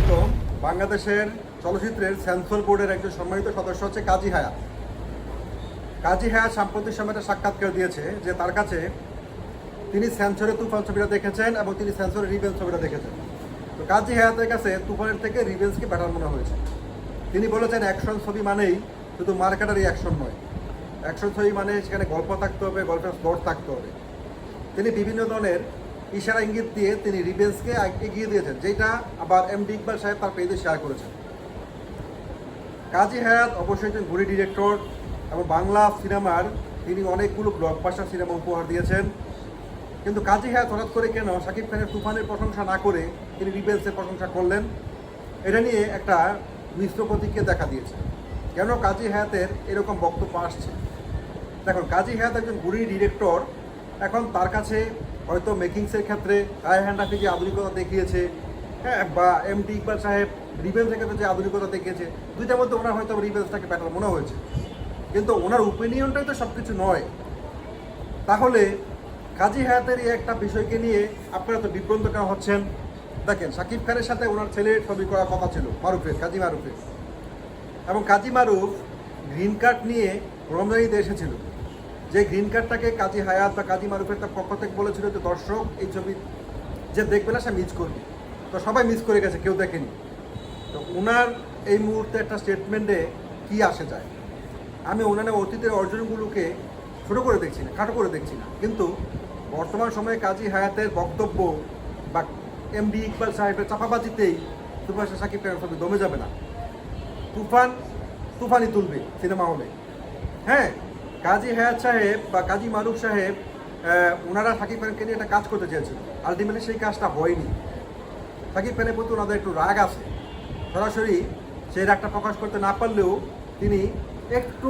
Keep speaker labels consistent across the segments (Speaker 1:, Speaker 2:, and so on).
Speaker 1: আলাইকুম বাংলাদেশের চলচ্চিত্রের সেন্সর বোর্ডের একজন সম্মানিত সদস্য হচ্ছে কাজী হায়াত কাজী হায়াত সাম্প্রতিক সময় একটা সাক্ষাৎকার দিয়েছে যে তার কাছে তিনি সেন্সরে তুফান ছবিটা দেখেছেন এবং তিনি সেন্সরে রিভেন্স ছবিটা দেখেছেন। তো কাজী হায়াতের কাছে তুফানের থেকে রিভেন্সকে বেটার মনে হয়েছে। তিনি বলেছেন, অ্যাকশন ছবি মানেই শুধু মার্কেটারি অ্যাকশন নয়। অ্যাকশন ছবি মানে সেখানে গল্প থাকতে হবে, গল্পের স্পট থাকতে হবে। তিনি বিভিন্ন ধরনের ইশারা ইঙ্গিত দিয়ে তিনি রিভেন্সকে এগিয়ে দিয়েছেন, যেটা আবার এম ডি ইকবাল সাহেব তার পেজে শেয়ার করেছেন। কাজী হায়াত অবশ্যই একজন ঘুরি ডিরেক্টর এবং বাংলা সিনেমার তিনি অনেকগুলো ব্লকবাস্টার সিনেমা উপহার দিয়েছেন। কিন্তু কাজী হায়াত হঠাৎ করে কেন শাকিব খানের তুফানের প্রশংসা না করে তিনি রিভেন্সের প্রশংসা করলেন? এটা নিয়ে একটা মিশ্র প্রতিক্রিয়া দেখা দিয়েছে। কেন কাজী হায়াতের এরকম বক্তব্য আসছে? দেখুন, কাজী হায়াত একজন গুড়ি ডিরেক্টর এখন তার কাছে হয়তো মেকিংসের ক্ষেত্রে রায় হ্যান্ডাফি যে আধুনিকতা দেখিয়েছে হ্যাঁ বা এম ডি ইকবাল সাহেব রিভেন্সের ক্ষেত্রে যে আধুনিকতা দেখিয়েছে, দুইটার মধ্যে ওনার হয়তো রিভেন্সটাকে ব্যাটার মনে হয়েছে। কিন্তু ওনার ওপিনিয়নটাই তো সব কিছু নয়। তাহলে কাজী হায়াতের এই একটা বিষয়কে নিয়ে আপনারা তো বিভ্রান্ত কেন হচ্ছেন? দেখেন শাকিব খানের সাথে ওনার ছেলের ছবি করার কথা ছিল, মারুফের, কাজী মারুফের। এবং কাজী মারুফ গ্রিন কার্ড নিয়ে রমজানিতে এসেছিল। যে গ্রিন কার্ডটাকে কাজী হায়াত বা কাজী মারুফের তার পক্ষ থেকে বলেছিল যে দর্শক, এই ছবি যে দেখবে না, সে মিস করবে। তো সবাই মিস করে গেছে, কেউ দেখেনি। তো ওনার এই মুহূর্তে একটা স্টেটমেন্টে কি আসে যায়? আমি ওনার অতীতের অর্জনগুলোকে ছোটো করে দেখছি না, খাটো করে দেখছি না। কিন্তু বর্তমান সময়ে কাজী হায়াতের বক্তব্য বা এমডি ইকবাল সাহেবের চাপাবাজিতেই তুফান সাকিব খানের ছবি দমে যাবে না। তুফান তুফানি তুলবে সিনেমা হলে। হ্যাঁ কাজী হায়াত সাহেব বা কাজী মারুফ সাহেব ওনারা সাকিব খানকে নিয়ে একটা কাজ করতে চেয়েছিল। আলটিমেটলি সেই কাজটা হয়নি। সাকিব খানের প্রতি ওনাদের একটু রাগ আছে। সরাসরি সেই রাগটা প্রকাশ করতে না পারলেও তিনি একটু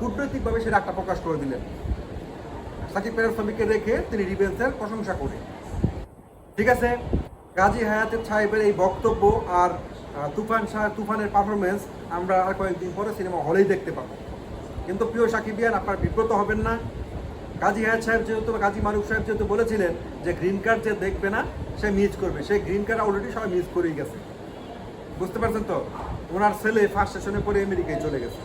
Speaker 1: কূটনৈতিকভাবে সেই রাগটা প্রকাশ করে দিলেন। সাকিব খানের ছবিকে রেখে তিনি রিভেন্সের প্রশংসা করে। ঠিক আছে? গাজী হায়াতের সাহেবের এই বক্তব্য আর তুফান শাহ, তুফানের পারফরমেন্স আমরা আর কয়েকদিন পরে সিনেমা হলেই দেখতে পাবো। কিন্তু প্রিয় সাকিবিয়ান আপনার বিব্রত হবেন না। কাজী হায়াত সাহেব যেহেতু গাজী মারুফ সাহেব যেহেতু বলেছিলেন যে গ্রিন কার্ড যে দেখবে না, সে মিস করবে। সেই গ্রিন কার্ড অলরেডি সবাই মিস করেই গেছে। বুঝতে পারছেন তো? ওনার ছেলে ফার্স্ট স্টেশনে পরে আমেরিকায় চলে গেছে।